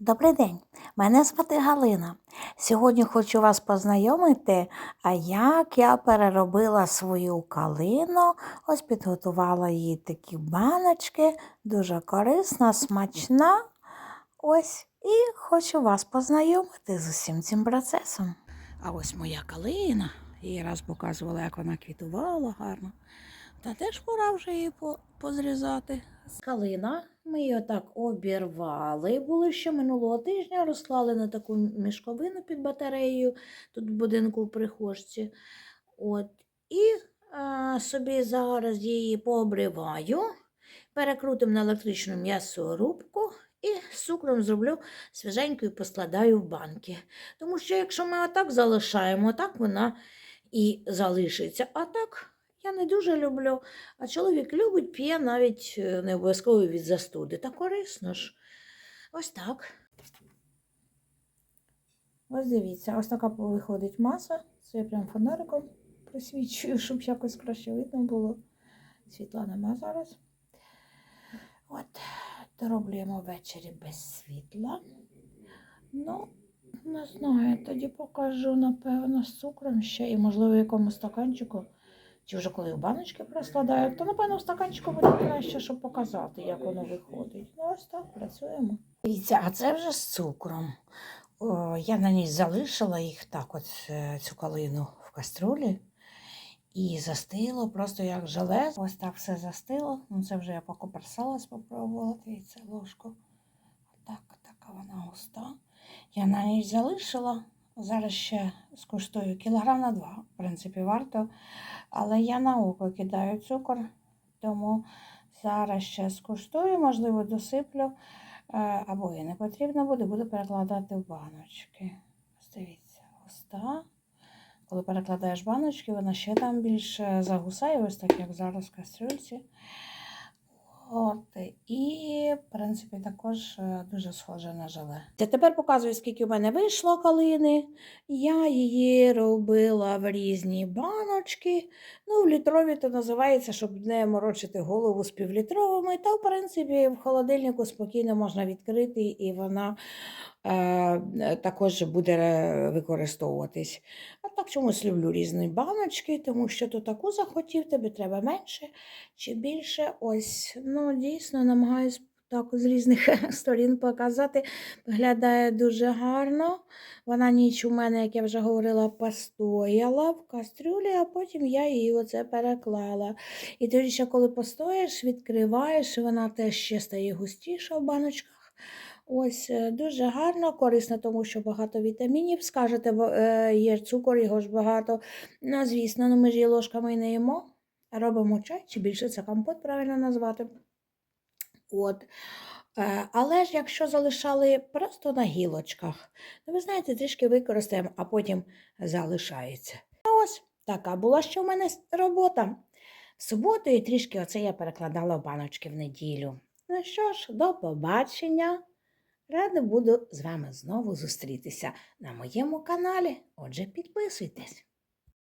Добрий день, мене звати Галина. Сьогодні хочу вас познайомити, як я переробила свою калину. Ось підготувала їй такі баночки, дуже корисна, смачна. Ось і хочу вас познайомити з усім цим процесом. А ось моя калина. Її раз показувала, як вона квітувала гарно. Та теж пора вже її по- позрізати. Калина, ми її отак обірвали. Були ще минулого тижня, розклали на таку мішковину під батареєю, тут в будинку в прихожці. От. І а, собі зараз її пообриваю, перекрутимо на електричну м'ясорубку і з цукром зроблю свіженьку і поскладаю в банки. Тому що якщо ми отак залишаємо, так вона і залишиться. А так я не дуже люблю. А чоловік любить, п'є навіть е, не обов'язково від застуди. Та корисно ж. Ось так. Ось дивіться, ось така виходить маса. Це я прям фонариком присвічую, щоб якось краще видно було. Світла нема зараз. От, дороблюємо ввечері без світла. Ну, не знаю, тоді покажу, напевно, з цукром ще і, можливо, в якому стаканчику. Чи вже коли в баночки проскладаю, то, напевно, в стаканчику буде краще, щоб показати, як воно виходить. Ну, ось так працюємо. Дивіться, а це вже з цукром. О, я на ній залишила їх так, от е, цю калину в каструлі. І застило просто як желе. Ось так все застило. Ну, це вже я покоперсалась, попробувала. Дивіться, ложку. Так, така вона густа. Я на ній залишила. Зараз ще скуштую кілограм на два. В принципі, варто. Але я на око кидаю цукор, тому зараз ще скуштую, можливо, досиплю. Е, Або і не потрібно буде, буду перекладати в баночки. Ось дивіться, густа. Коли перекладаєш баночки, вона ще там більше загусає, ось так, як зараз в кастрюльці. От, і, в принципі, також е, дуже схоже на желе. Я тепер показую, скільки в мене вийшло калини. Я її робила в різні баночки. Ну, в літрові то називається, щоб не морочити голову з півлітровими. Та, в принципі, в холодильнику спокійно можна відкрити, і вона також буде е, використовуватись. А так чомусь люблю різні баночки, тому що то таку захотів, тобі треба менше чи більше. Ось, ну, дійсно, намагаюсь так з різних сторін показати. Виглядає дуже гарно. Вона ніч у мене, як я вже говорила, постояла в кастрюлі, а потім я її оце переклала. І тоді ще коли постоїш, відкриваєш, вона теж ще стає густіша в баночках. Ось е, дуже гарно, корисно, тому що багато вітамінів. Скажете, бо, е, є цукор, його ж багато. Ну, звісно, ну, ми ж її ложками не їмо. Робимо чай, чи більше це компот правильно назвати. От. Е, Але ж якщо залишали просто на гілочках, то ви знаєте, трішки використаємо, а потім залишається. А ось така була ще в мене робота. І трішки оце я перекладала в баночки в неділю. Ну що ж, до побачення. Рада буду з вами знову зустрітися на моєму каналі. Отже, підписуйтесь.